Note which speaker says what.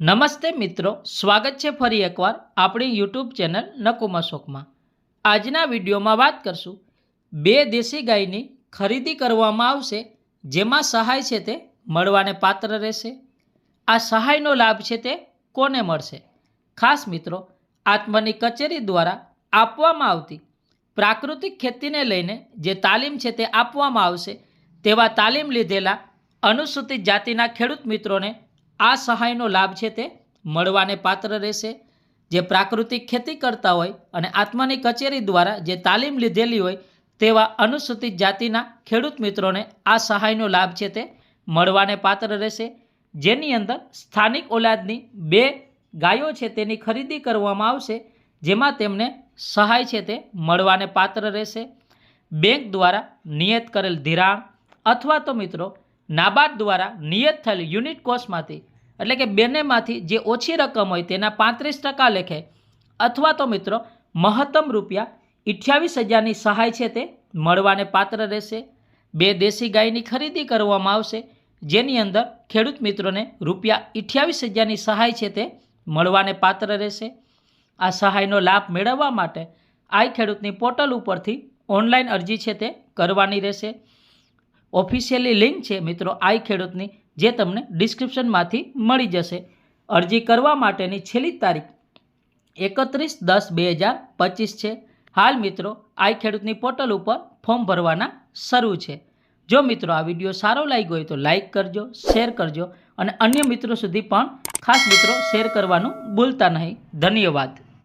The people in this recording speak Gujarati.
Speaker 1: નમસ્તે મિત્રો, સ્વાગત છે ફરી એકવાર આપણી યુટ્યુબ ચેનલ નકુમા શોકમાં આજના વિડીયોમાં વાત કરશું, બે દેશી ગાયની ખરીદી કરવામાં આવશે, જેમાં સહાય છે તે મળવાને પાત્ર રહેશે. આ સહાયનો લાભ છે તે કોને મળશે? ખાસ મિત્રો, આત્મની કચેરી દ્વારા આપવામાં આવતી પ્રાકૃતિક ખેતીને લઈને જે તાલીમ છે તે આપવામાં આવશે, તેવા તાલીમ લીધેલા અનુસૂચિત જાતિના ખેડૂત મિત્રોને આ સહાયનો લાભ છે તે મળવાને પાત્ર રહેશે. જે પ્રાકૃતિક ખેતી કરતા હોય અને આત્માની કચેરી દ્વારા જે તાલીમ લીધેલી હોય તેવા અનુસૂચિત જાતિના ખેડૂત મિત્રોને આ સહાયનો લાભ છે તે મળવાને પાત્ર રહેશે. જેની અંદર સ્થાનિક ઓલાદની બે ગાયો છે તેની ખરીદી કરવામાં આવશે, જેમાં તેમને સહાય છે તે મળવાને પાત્ર રહેશે. બેંક દ્વારા નિયત કરેલ ધિરાણ અથવા તો મિત્રો નાબાર્ડ દ્વારા નિયત થયેલ યુનિટ કોસ્ટમાંથી, એટલે કે બંનેમાંથી જે ઓછી રકમ હોય તેના પાંત્રીસ ટકા લેખે, અથવા તો મિત્રો મહત્તમ રૂપિયા અઠ્યાવીસ હજારની સહાય છે તે મળવાને પાત્ર રહેશે. બે દેશી ગાયની ખરીદી કરવામાં આવશે, જેની અંદર ખેડૂત મિત્રોને રૂપિયા અઠ્યાવીસ હજારની સહાય છે તે મળવાને પાત્ર રહેશે. આ સહાયનો લાભ મેળવવા માટે આઈ ખેડૂતની પોર્ટલ ઉપરથી ઓનલાઈન અરજી છે તે કરવાની રહેશે. ઓફિશિયલી લિંક છે મિત્રો આઈ ખેડૂતની, જે તમને ડિસ્ક્રિપ્શનમાંથી મળી જશે. અરજી કરવા માટેની છેલ્લી તારીખ એકત્રીસ દસ બે હજાર પચીસ છે. હાલ મિત્રો આઈ ખેડૂતની પોર્ટલ ઉપર ફોર્મ ભરવાના શરૂ છે. જો મિત્રો આ વીડિયો સારો લાગ્યો હોય તો લાઈક કરજો, શેર કરજો અને અન્ય મિત્રો સુધી પણ ખાસ મિત્રો શેર કરવાનું ભૂલતા નહીં. ધન્યવાદ.